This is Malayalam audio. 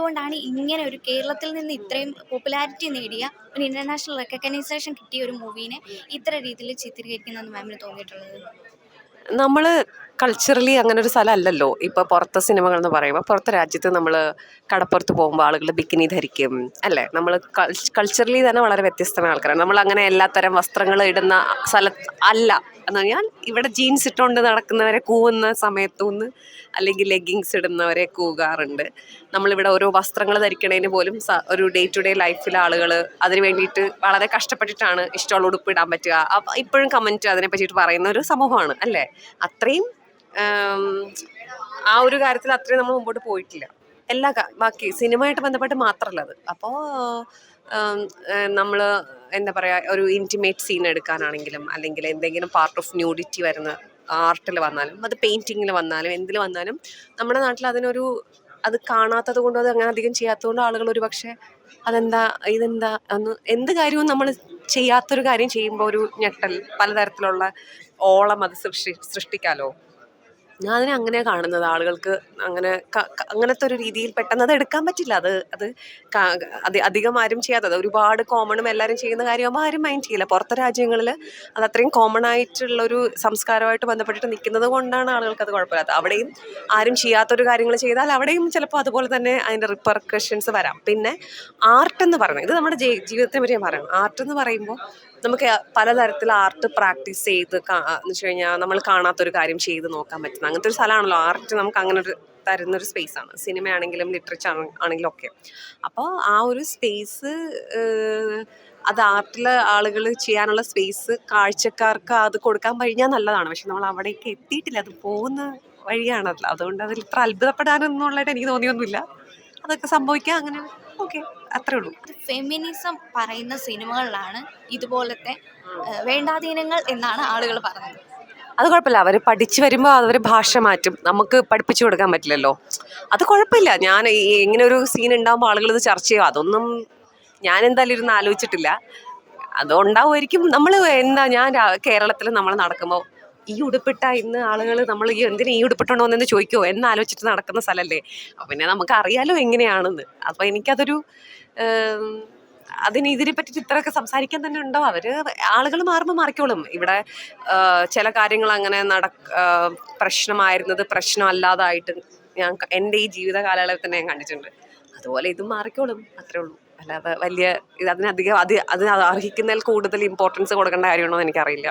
എന്തുകൊണ്ടാണ് ഇങ്ങനെ ഒരു കേരളത്തിൽ നിന്ന് ഇത്രയും പോപ്പുലാരിറ്റി നേടിയ ഒരു ഇന്റർനാഷണൽ റെക്കഗ്നൈസേഷൻ കിട്ടിയ ഒരു മൂവീനെ ഇത്ര രീതിയിൽ ചിത്രീകരിക്കുന്നതെന്ന് മാമിന് തോന്നിയിട്ടുള്ളത്? നമ്മൾ കൾച്ചറലി അങ്ങനെ ഒരു സ്ഥലം അല്ലല്ലോ ഇപ്പോൾ പുറത്തെ സിനിമകൾ എന്ന് പറയുമ്പോൾ പുറത്തെ രാജ്യത്ത് നമ്മൾ കടപ്പുറത്ത് പോകുമ്പോൾ ആളുകൾ ബിക്കിനി ധരിക്കും അല്ലേ? നമ്മൾ കൾച്ചറലി തന്നെ വളരെ വ്യത്യസ്തമായ ആൾക്കാരാണ്. നമ്മൾ അങ്ങനെ എല്ലാത്തരം വസ്ത്രങ്ങൾ ഇടുന്ന സ്ഥല അല്ല. എന്ന് പറഞ്ഞാൽ ഇവിടെ ജീൻസ് ഇട്ടുകൊണ്ട് നടക്കുന്നവരെ കൂവുന്ന സമയത്തുനിന്ന് അല്ലെങ്കിൽ ലെഗിങ്സ് ഇടുന്നവരെ കൂകാറുണ്ട്. നമ്മളിവിടെ ഓരോ വസ്ത്രങ്ങൾ ധരിക്കണതിന് പോലും ഒരു ഡേ ടു ഡേ ലൈഫിൽ ആളുകൾ അതിന് വേണ്ടിയിട്ട് വളരെ കഷ്ടപ്പെട്ടിട്ടാണ് ഇഷ്ടമുള്ള ഉടുപ്പ് ഇടാൻ പറ്റുക. ഇപ്പോഴും കമന്റ് അതിനെ പറ്റിയിട്ട് പറയുന്ന ഒരു സമൂഹമാണ് അല്ലേ? അത്രയും ആം, ഒരു കാര്യത്തിൽ അത്രയും നമ്മൾ മുമ്പോട്ട് പോയിട്ടില്ല. എല്ലാ ബാക്കി സിനിമയായിട്ട് ബന്ധപ്പെട്ട് മാത്രമല്ല അത്. അപ്പോൾ നമ്മൾ എന്താ പറയുക ഒരു ഇന്റിമേറ്റ് സീൻ എടുക്കാനാണെങ്കിലും അല്ലെങ്കിൽ എന്തെങ്കിലും പാർട്ട് ഓഫ് ന്യൂഡിറ്റി വരുന്ന ആർട്ടിൽ വന്നാലും അത് പെയിന്റിങ്ങിൽ വന്നാലും എന്തിൽ വന്നാലും നമ്മുടെ നാട്ടിൽ അതിനൊരു അത് കാണാത്തത് കൊണ്ടും അത് അങ്ങനെ അധികം ചെയ്യാത്തതുകൊണ്ട് ആളുകൾ ഒരു പക്ഷേ അതെന്താ ഇതെന്താ എന്ന് എന്ത് കാര്യവും നമ്മൾ ചെയ്യാത്തൊരു കാര്യം ചെയ്യുമ്പോൾ ഒരു ഞെട്ടൽ പലതരത്തിലുള്ള ഓളം അത് സൃഷ്ടി സൃഷ്ടിക്കാലോ? ഞാൻ അതിനെ അങ്ങനെ കാണുന്നത്. ആളുകൾക്ക് അങ്ങനെ അങ്ങനത്തെ ഒരു രീതിയിൽ പെട്ടെന്ന് അത് എടുക്കാൻ പറ്റില്ല. അത് അത് അധികം ആരും ചെയ്യാത്തത് ഒരുപാട് കോമണും എല്ലാവരും ചെയ്യുന്ന കാര്യമാകുമ്പോൾ ആരും മൈൻഡ് ചെയ്യില്ല. പുറത്തെ രാജ്യങ്ങളിൽ അത് അത്രയും കോമൺ ആയിട്ടുള്ളൊരു സംസ്കാരമായിട്ട് ബന്ധപ്പെട്ടിട്ട് നിൽക്കുന്നത് കൊണ്ടാണ് ആളുകൾക്ക് അത് കുഴപ്പമില്ലാത്തത്. അവിടെയും ആരും ചെയ്യാത്തൊരു കാര്യങ്ങൾ ചെയ്താൽ അവിടെയും ചിലപ്പോൾ അതുപോലെ തന്നെ അതിന്റെ റിപ്പർക്കഷൻസ് വരാം. പിന്നെ ആർട്ട് എന്ന് പറയുന്നത് ഇത് നമ്മുടെ ജീവിതത്തിനെ പറ്റി ഞാൻ പറയണം. ആർട്ട് എന്ന് പറയുമ്പോൾ നമുക്ക് പലതരത്തിൽ ആർട്ട് പ്രാക്ടീസ് ചെയ്ത് എന്ന് വെച്ച് കഴിഞ്ഞാൽ നമ്മൾ കാണാത്തൊരു കാര്യം ചെയ്ത് നോക്കാൻ പറ്റുന്ന അങ്ങനത്തെ ഒരു സ്ഥലമാണല്ലോ. ആർട്ട് നമുക്ക് അങ്ങനെ ഒരു തരുന്നൊരു സ്പേസ് ആണ് സിനിമയാണെങ്കിലും ലിറ്ററേച്ചർ ആണെങ്കിലും ഒക്കെ അപ്പോൾ ആ ഒരു സ്പേസ് അത് ആർട്ടിലെ ആളുകൾ ചെയ്യാനുള്ള സ്പേസ് കാഴ്ചക്കാർക്ക് അത് കൊടുക്കാൻ കഴിഞ്ഞാൽ നല്ലതാണ്. പക്ഷെ നമ്മൾ അവിടേക്ക് എത്തിയിട്ടില്ല. അത് പോകുന്ന വഴിയാണല്ലോ അതുകൊണ്ട് അതിൽ ഇത്ര അത്ഭുതപ്പെടാനെന്നുള്ളതായിട്ട് എനിക്ക് തോന്നിയൊന്നുമില്ല. അതൊക്കെ സംഭവിക്കാം അങ്ങനെ. ഓക്കെ. അത്രേ ഉള്ളൂ ഫെമിനിസം പറയുന്ന സിനിമകളിലാണ് ഇതുപോലത്തെ വേണ്ടാധീനങ്ങൾ എന്നാണ് ആളുകൾ പറഞ്ഞത് അത് കുഴപ്പമില്ല. അവർ പഠിച്ചു വരുമ്പോൾ അവർ ഭാഷ മാറ്റും. നമുക്ക് പഠിപ്പിച്ചു കൊടുക്കാൻ പറ്റില്ലല്ലോ. അത് കുഴപ്പമില്ല. ഞാൻ ഇങ്ങനെ ഒരു സീൻ ഉണ്ടാകുമ്പോൾ ആളുകൾ ഇത് ചർച്ച ചെയ്യും. അതൊന്നും ഞാൻ എന്തായാലും ഇരുന്ന് ആലോചിച്ചിട്ടില്ല. അതുണ്ടാവുമായിരിക്കും നമ്മൾ എന്താ ഞാൻ കേരളത്തിൽ നമ്മൾ നടക്കുമ്പോൾ ഈ ഉടുപ്പിട്ട ഇന്ന് ആളുകൾ നമ്മൾ ഈ എന്തിനാ ഈ ഉടുപ്പിട്ടുണ്ടോ എന്ന് ചോദിക്കുമോ എന്നാലോചിച്ചിട്ട് നടക്കുന്ന സ്ഥലമല്ലേ അപ്പം പിന്നെ നമുക്ക് അറിയാലോ എങ്ങനെയാണെന്ന്. അപ്പോൾ എനിക്കതൊരു അതിന് ഇതിനെ പറ്റിയിട്ട് ഇത്രയൊക്കെ സംസാരിക്കാൻ തന്നെ ഉണ്ടോ? അവർ ആളുകൾ മാറുമ്പോൾ മാറിക്കോളും. ഇവിടെ ചില കാര്യങ്ങൾ അങ്ങനെ നട പ്രശ്നമായിരുന്നത് പ്രശ്നമല്ലാതായിട്ട് ഞാൻ എന്റെ ഈ ജീവിത കാലയളവിൽ തന്നെ ഞാൻ കണ്ടിട്ടുണ്ട്. അതുപോലെ ഇതും മാറിക്കോളും. അത്രേ ഉള്ളൂ. അല്ലാതെ വലിയ ഇത് അതിനധികം അത് അത് അർഹിക്കുന്നതിൽ കൂടുതൽ ഇമ്പോർട്ടൻസ് കൊടുക്കേണ്ട കാര്യമാണോ എന്ന് എനിക്കറിയില്ല.